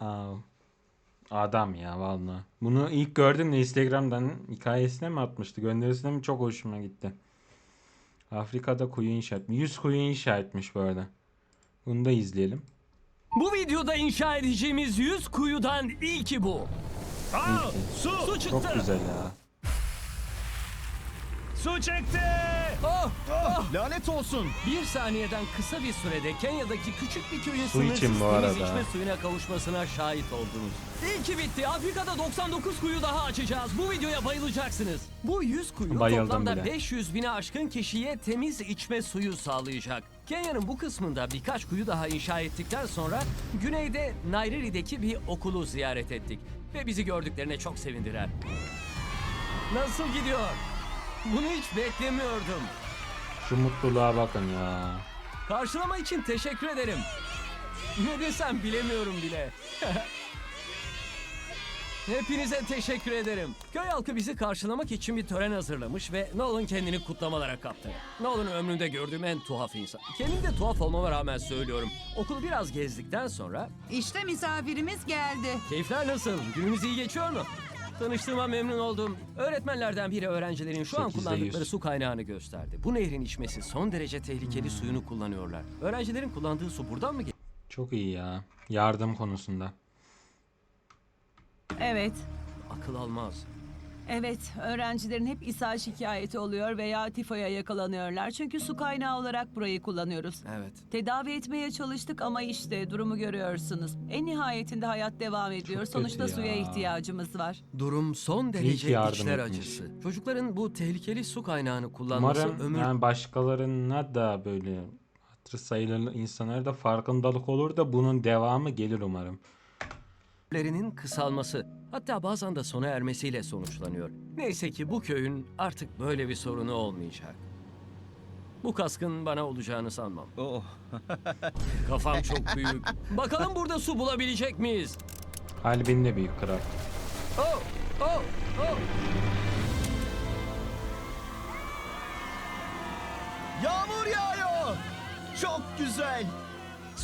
Aa, adam ya vallahi. Bunu ilk gördüm de Instagram'dan hikayesine mi atmıştı? Gönderisine mi çok hoşuma gitti. Afrika'da kuyu inşa etmiş. 100 kuyu inşa etmiş bu arada. Bunu da izleyelim. Bu videoda inşa edeceğimiz 100 kuyudan ilki bu. Aa, su! Su çıktı. Çok güzel ya. Su çekti! Oh, Lanet olsun. bir saniyeden kısa bir sürede Kenya'daki küçük bir köyün Su için sınırsız bu temiz arada. içme suyuna kavuşmasına şahit oldunuz. İlki bitti. Afrika'da 99 kuyu daha açacağız. Bu videoya bayılacaksınız. Bu 100 kuyu Bayıldım toplamda bile. 500 bine aşkın kişiye temiz içme suyu sağlayacak. Kenya'nın bu kısmında birkaç kuyu daha inşa ettikten sonra güneyde Nairiri'deki bir okulu ziyaret ettik. Ve bizi gördüklerine çok sevindiler. Nasıl gidiyor? Bunu hiç beklemiyordum. Şu mutluluğa bakın ya. Karşılama için teşekkür ederim. Ne desem bilemiyorum bile. Hepinize teşekkür ederim. Köy halkı bizi karşılamak için bir tören hazırlamış ve Nolan kendini kutlamalara kaptı. Nolan ömrümde gördüğüm en tuhaf insan. Kendim de tuhaf olmama rağmen söylüyorum. Okulu biraz gezdikten sonra İşte misafirimiz geldi. keyifler nasıl? Günümüz iyi geçiyor mu? Tanıştığıma memnun oldum. Öğretmenlerden biri öğrencilerin şu an Sekizde kullandıkları yüz. su kaynağını gösterdi. Bu nehrin içmesi son derece tehlikeli suyunu kullanıyorlar. Öğrencilerin kullandığı su buradan mı geliyor? Çok iyi ya. Yardım konusunda. Evet. Akıl almaz. Evet, öğrencilerin hep ishal şikayeti oluyor veya tifoya yakalanıyorlar. Çünkü su kaynağı olarak burayı kullanıyoruz. Evet. Tedavi etmeye çalıştık ama işte durumu görüyorsunuz. En nihayetinde hayat devam ediyor. kötü Sonuçta ya. suya ihtiyacımız var. Durum son ki derece yardım içler etmiş. acısı. Çocukların bu tehlikeli su kaynağını kullanması Umarım ömür yani başkalarına da böyle hatırı sayılı insanlara da farkındalık olur da bunun devamı gelir umarım. ömürlerinin kısalması, hatta bazen de sona ermesiyle sonuçlanıyor. Neyse ki bu köyün artık böyle bir sorunu olmayacak. Bu kaskın bana olacağını sanmam. Oh. Kafam çok büyük. Bakalım burada su bulabilecek miyiz? Kalbin de büyük kral. Oh, oh, oh. Yağmur yağıyor. Çok güzel.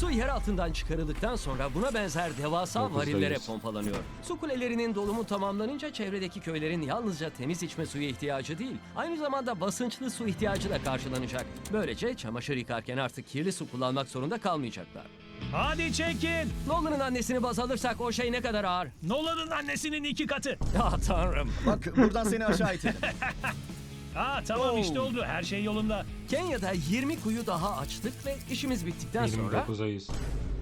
Su yer altından çıkarıldıktan sonra buna benzer devasa Dokuz varillere sayısı. pompalanıyor. Su kulelerinin dolumu tamamlanınca çevredeki köylerin yalnızca temiz içme suyu ihtiyacı değil, aynı zamanda basınçlı su ihtiyacı da karşılanacak. Böylece çamaşır yıkarken artık kirli su kullanmak zorunda kalmayacaklar. Hadi çekin! Nolan'ın annesini baz alırsak o şey ne kadar ağır. Nolan'ın annesinin iki katı. Ah tanrım. Bak buradan seni aşağı itelim. Ha tamam Oh. işte oldu. Her şey yolunda. Kenya'da 20 kuyu daha açtık ve işimiz bittikten sonra 29'a 100.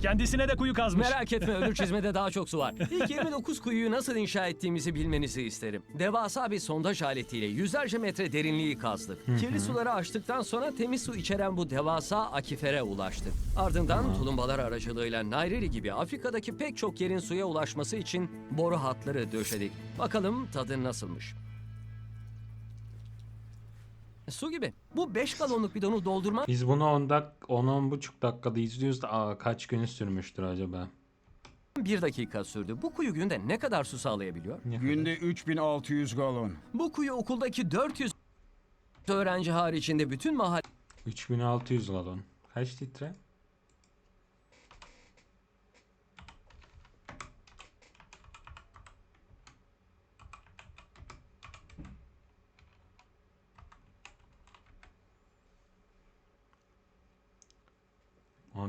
Kendisine de kuyu kazmış. Merak etme öbür çizmede daha çok su var. İlk 29 kuyuyu nasıl inşa ettiğimizi bilmenizi isterim. Devasa bir sondaj aletiyle yüzlerce metre derinliği kazdık. Kirli suları açtıktan sonra temiz su içeren bu devasa akifere ulaştık. Ardından tulumbalar aracılığıyla Nairiri gibi Afrika'daki pek çok yerin suya ulaşması için boru hatları döşedik. Bakalım tadı nasılmış. Su gibi. Bu 5 galonluk bidonu doldurmak Biz bunu 10 dak 10 buçuk dakikada izliyoruz da aa, kaç gün sürmüştür acaba? 1 dakika sürdü. Bu kuyu günde ne kadar su sağlayabiliyor? Ne kadar? Günde 3600 galon. Bu kuyu okuldaki 400 öğrenci haricinde bütün mahalle 3600 galon. Kaç litre?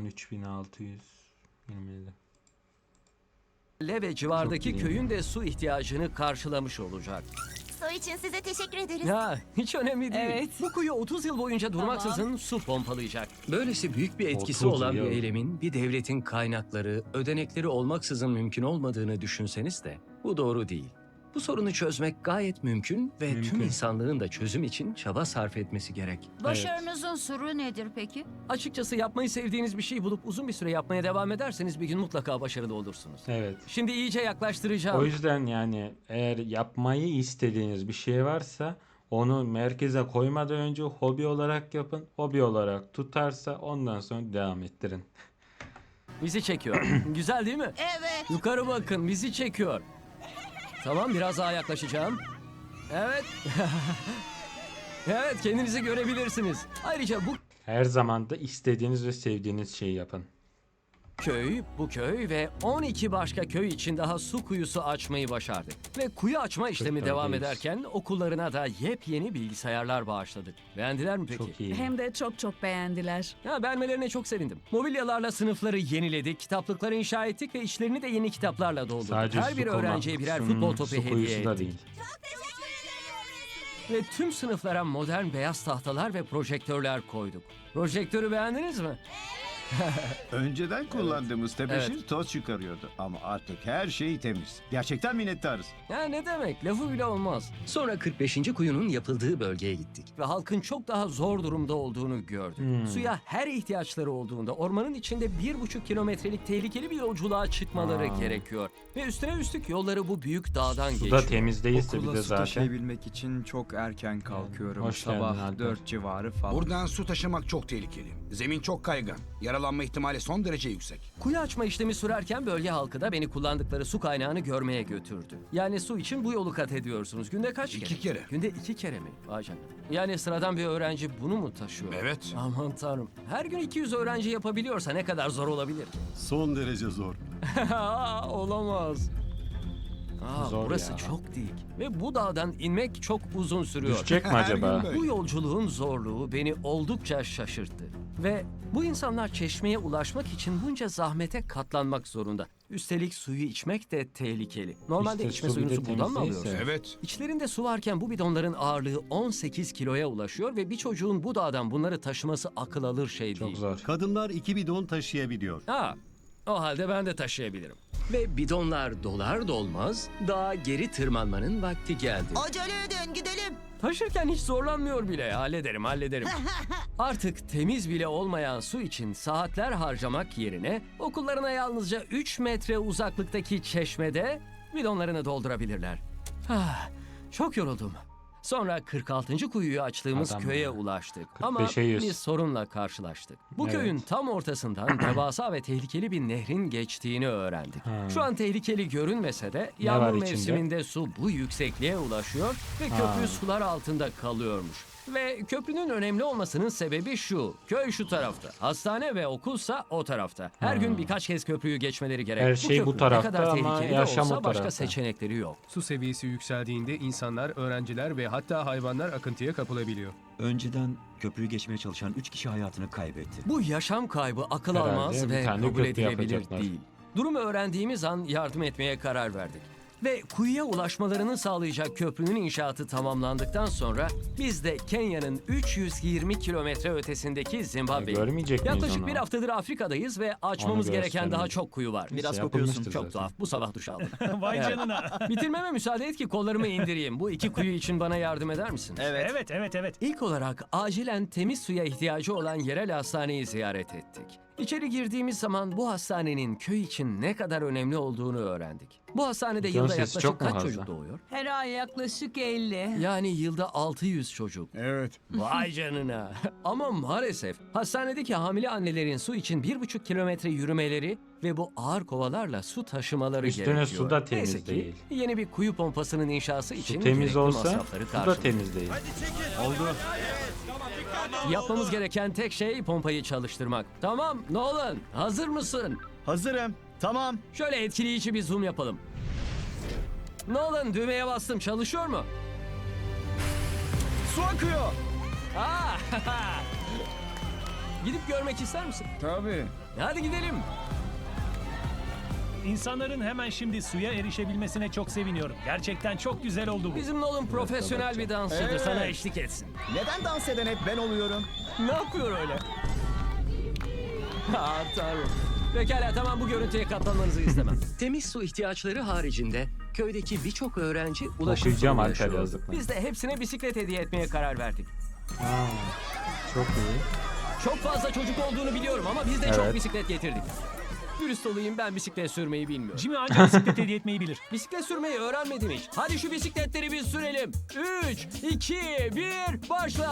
On üç bin altı yüz yirmi ve civardaki Çok iyi. köyün de su ihtiyacını karşılamış olacak. Su için size teşekkür ederiz. Ya hiç önemli değil. Evet. Bu kuyu 30 yıl boyunca durmaksızın su pompalayacak. Böylesi büyük bir etkisi 30 olan yıl. bir eylemin bir devletin kaynakları, ödenekleri olmaksızın mümkün olmadığını düşünseniz de bu doğru değil. Bu sorunu çözmek gayet mümkün ve tüm Mümkün. insanlığın da çözüm için çaba sarf etmesi gerek. Başarınızın sırrı nedir peki? Açıkçası yapmayı sevdiğiniz bir şey bulup uzun bir süre yapmaya devam ederseniz bir gün mutlaka başarılı olursunuz. Evet. Şimdi iyice yaklaştıracağım. O yüzden yani eğer yapmayı istediğiniz bir şey varsa onu merkeze koymadan önce hobi olarak yapın. Hobi olarak tutarsa ondan sonra devam ettirin. Bizi çekiyor. Güzel değil mi? Evet. Yukarı bakın bizi çekiyor. Tamam biraz daha yaklaşacağım. Evet. evet kendinizi görebilirsiniz. Ayrıca bu Her zaman da istediğiniz ve sevdiğiniz şeyi yapın. Köy, bu köy ve 12 başka köy için daha su kuyusu açmayı başardık. Ve kuyu açma işlemi Çok devam ederken okullarına da yepyeni bilgisayarlar bağışladık. Beğendiler mi peki? Çok iyi. Hem de çok çok beğendiler. Ya beğenmelerine çok sevindim. Mobilyalarla sınıfları yeniledik, kitaplıkları inşa ettik ve içlerini de yeni kitaplarla doldurduk. Sadece Her su bir öğrenciye birer Hmm, futbol topu su hediye kuyusu da ettik. değil. Ve tüm sınıflara modern beyaz tahtalar ve projektörler koyduk. Projektörü beğendiniz mi? Önceden kullandığımız tebeşir toz çıkarıyordu ama artık her şey temiz. Gerçekten minnettarız. Ya ne demek, lafı bile olmaz. Sonra 45. kuyunun yapıldığı bölgeye gittik. Ve halkın çok daha zor durumda olduğunu gördük. Hmm. Suya her ihtiyaçları olduğunda ormanın içinde bir buçuk kilometrelik tehlikeli bir yolculuğa çıkmaları Aa. gerekiyor. Ve üstüne üstlük yolları bu büyük dağdan Su geçiyor. da temiz değilse bir Okula de su zaten. taşıyabilmek için çok erken kalkıyorum. Hoş geldin Sabah Alper. 4 civarı falan. Buradan su taşımak çok tehlikeli. Zemin çok kaygan. Yaralanma ihtimali son derece yüksek. Kuyu açma işlemi sürerken bölge halkı da beni kullandıkları su kaynağını görmeye götürdü. Yani su için bu yolu kat ediyorsunuz. Günde kaç kere? İki kere. Günde iki kere mi? Vay canına. Yani sıradan bir öğrenci bunu mu taşıyor? Evet. Aman tanrım. Her gün 200 öğrenci yapabiliyorsa ne kadar zor olabilir ki? Son derece zor. Aa, Olamaz. Aa, Zor burası ya. çok dik ve bu dağdan inmek çok uzun sürüyor. Düşecek mi Her acaba? böyle. Bu yolculuğun zorluğu beni oldukça şaşırttı. Ve bu insanlar çeşmeye ulaşmak için bunca zahmete katlanmak zorunda. Üstelik suyu içmek de tehlikeli. Normalde İşte içme su bir de suyunuzu buradan mı temiz değilse. alıyorsunuz? Evet. İçlerinde su varken bu bidonların ağırlığı 18 kiloya ulaşıyor ve bir çocuğun bu dağdan bunları taşıması akıl alır şey Çok değil. zor. Kadınlar iki bidon taşıyabiliyor. Ha, o halde ben de taşıyabilirim. Ve bidonlar dolar dolmaz dağa geri tırmanmanın vakti geldi. Acele edin gidelim. Taşırken hiç zorlanmıyor bile. Hallederim, hallederim. Artık temiz bile olmayan su için saatler harcamak yerine okullarına yalnızca 3 metre uzaklıktaki çeşmede bidonlarını doldurabilirler. Ah, çok yoruldum. Sonra 46. kuyuyu açtığımız Adam köye ya. ulaştık. Ama 45'e 100. bir sorunla karşılaştık. Bu Evet. köyün tam ortasından devasa ve tehlikeli bir nehrin geçtiğini öğrendik. Ha. Şu an tehlikeli görünmese de var yağmur içinde? mevsiminde su bu yüksekliğe ulaşıyor ve köprü sular altında kalıyormuş. Ve köprünün önemli olmasının sebebi şu. Köy şu tarafta. Hastane ve okulsa o tarafta. Her gün birkaç kez köprüyü geçmeleri gerek. Her şey bu köprü tarafta ne kadar ama tehlikeli de yaşam olsa o başka tarafta. seçenekleri yok. Su seviyesi yükseldiğinde insanlar, öğrenciler ve hatta hayvanlar akıntıya kapılabiliyor. Önceden köprüyü geçmeye çalışan 3 kişi hayatını kaybetti. Bu yaşam kaybı akıl Herhalde almaz bir ve tane kabul köprü edilebilir yapacaklar. değil. Durumu öğrendiğimiz an yardım etmeye karar verdik. Ve kuyuya ulaşmalarını sağlayacak köprünün inşaatı tamamlandıktan sonra biz de Kenya'nın 320 kilometre ötesindeki Zimbabwe'ye Görmeyecek miyiz Yaklaşık onu? bir haftadır Afrika'dayız ve açmamız Onu gereken daha çok kuyu var. Biraz yapılmıştır kokuyorsun. Çok zaten. tuhaf. Bu sabah duş aldım. Vay Evet. canına. Bitirmeme müsaade et ki kollarımı indireyim. Bu iki kuyu için bana yardım eder misin? Evet. evet evet evet. İlk olarak acilen temiz suya ihtiyacı olan yerel hastaneyi ziyaret ettik. İçeri girdiğimiz zaman bu hastanenin köy için ne kadar önemli olduğunu öğrendik. Bu hastanede Can yılda sesi yaklaşık çok mu kaç fazla? çocuk doğuyor? Her ay yaklaşık 50. Yani yılda 600 çocuk. Evet. Vay canına. Ama maalesef hastanedeki hamile annelerin su için bir buçuk kilometre yürümeleri ve bu ağır kovalarla su taşımaları Üstüne gerekiyor. su da temiz Neyse ki değil. yeni bir kuyu pompasının inşası için Su temiz gerekli olsa masrafları su da temiz değil. Yapmamız gereken tek şey pompayı çalıştırmak. Tamam Nolan hazır mısın? Hazırım. Tamam. Şöyle etkileyici bir zoom yapalım. Nolan düğmeye bastım çalışıyor mu? Su akıyor. Aa, Gidip görmek ister misin? Tabii. Hadi gidelim. İnsanların hemen şimdi suya erişebilmesine çok seviniyorum. Gerçekten çok güzel oldu bu. Bizim Nolan profesyonel bir dansçıdır. Evet. Sana eşlik etsin. Neden dans eden hep ben oluyorum? Ne yapıyor öyle? Aa, tanrım. Pekala tamam bu görüntüye katlanmanızı istemem. Temiz su ihtiyaçları haricinde köydeki birçok öğrenci ulaşım Okuyacağım sorunu Alper yaşıyor. yazdıklarını. Biz de hepsine bisiklet hediye etmeye karar verdik. Aa, Çok iyi. Çok fazla çocuk olduğunu biliyorum ama biz de çok Evet. bisiklet getirdik. Dürüst olayım ben bisiklet sürmeyi bilmiyorum. Jimmy ancak bisiklet hediye etmeyi bilir. Bisiklet sürmeyi öğrenmedim hiç. Hadi şu bisikletleri biz sürelim. 3, 2, 1, başla.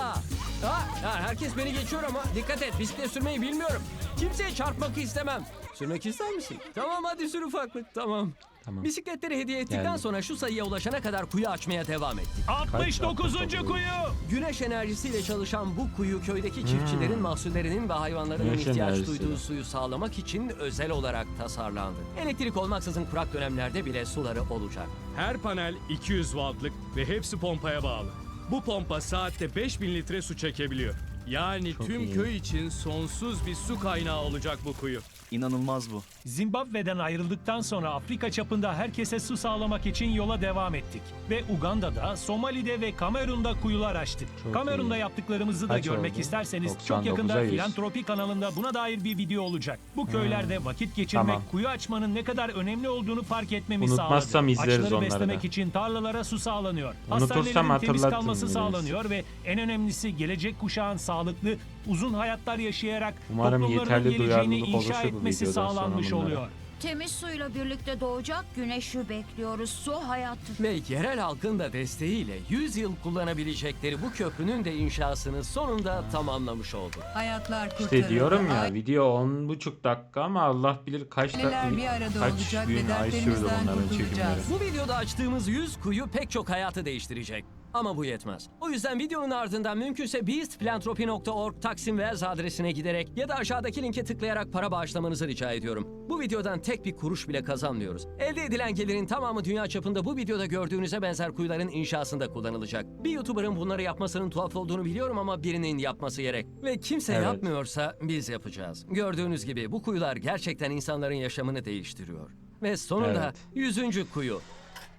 Ha, ha, herkes beni geçiyor ama dikkat et bisiklet sürmeyi bilmiyorum. Kimseye çarpmak istemem. Sürmek ister misin? Tamam hadi sür ufaklık tamam. Tamam. Bisikletleri hediye ettikten Geldim. sonra şu sayıya ulaşana kadar kuyu açmaya devam ettik. 69. dakika kuyu. Güneş enerjisiyle çalışan bu kuyu köydeki çiftçilerin mahsullerinin ve hayvanların Güneş ihtiyaç enerjisiyle. duyduğu suyu sağlamak için özel olarak tasarlandı. Elektrik olmaksızın kurak dönemlerde bile suları olacak. Her panel 200 wattlık ve hepsi pompaya bağlı. Bu pompa saatte 5000 litre su çekebiliyor. Yani Çok tüm iyi. köy için sonsuz bir su kaynağı olacak bu kuyu. İnanılmaz bu. Zimbabwe'den ayrıldıktan sonra Afrika çapında herkese su sağlamak için yola devam ettik. Ve Uganda'da, Somali'de ve Kamerun'da kuyular açtık. Çok Kamerun'da iyi. yaptıklarımızı da Kaç görmek oldu? isterseniz 99'a çok yakında 100. Filantropi kanalında buna dair bir video olacak. Bu köylerde vakit geçirmek, Tamam. kuyu açmanın ne kadar önemli olduğunu fark etmemi Unutmazsam sağladı. izleriz Açları onları beslemek da. için tarlalara su sağlanıyor. Unutursam Hastanelerin temiz hatırlatın kalması reis. sağlanıyor ve en önemlisi gelecek kuşağın sağlıklı, uzun hayatlar yaşayarak Umarım toplumlarının yeterli geleceğini duyarlılık inşa oluşur bu videodan sonra sağlanmış oluyor. Temiz suyla birlikte doğacak güneşi bekliyoruz. Su hayattır. Ve yerel halkın da desteğiyle 100 yıl kullanabilecekleri bu köprünün de inşasını sonunda tamamlamış oldu. Hayatlar İşte diyorum ya video 10,5 dakika ama Allah bilir kaç dakika bir arada kaç olacak gün ve ay sürdü dertlerimizden kurtulacağız. çekimleri. Bu videoda açtığımız 100 kuyu pek çok hayatı değiştirecek. Ama bu yetmez. O yüzden videonun ardından mümkünse beastphilanthropy.org Taksim Wells adresine giderek ya da aşağıdaki linke tıklayarak para bağışlamanızı rica ediyorum. Bu videodan tek bir kuruş bile kazanmıyoruz. Elde edilen gelirin tamamı dünya çapında bu videoda gördüğünüze benzer kuyuların inşasında kullanılacak. Bir YouTuber'ın bunları yapmasının tuhaf olduğunu biliyorum ama birinin yapması gerek. Ve kimse Evet. yapmıyorsa biz yapacağız. Gördüğünüz gibi bu kuyular gerçekten insanların yaşamını değiştiriyor. Ve sonunda Evet. 100. kuyu.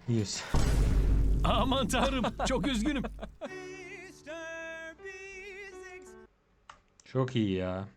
100. Aman tanrım çok üzgünüm. Çok iyi ya.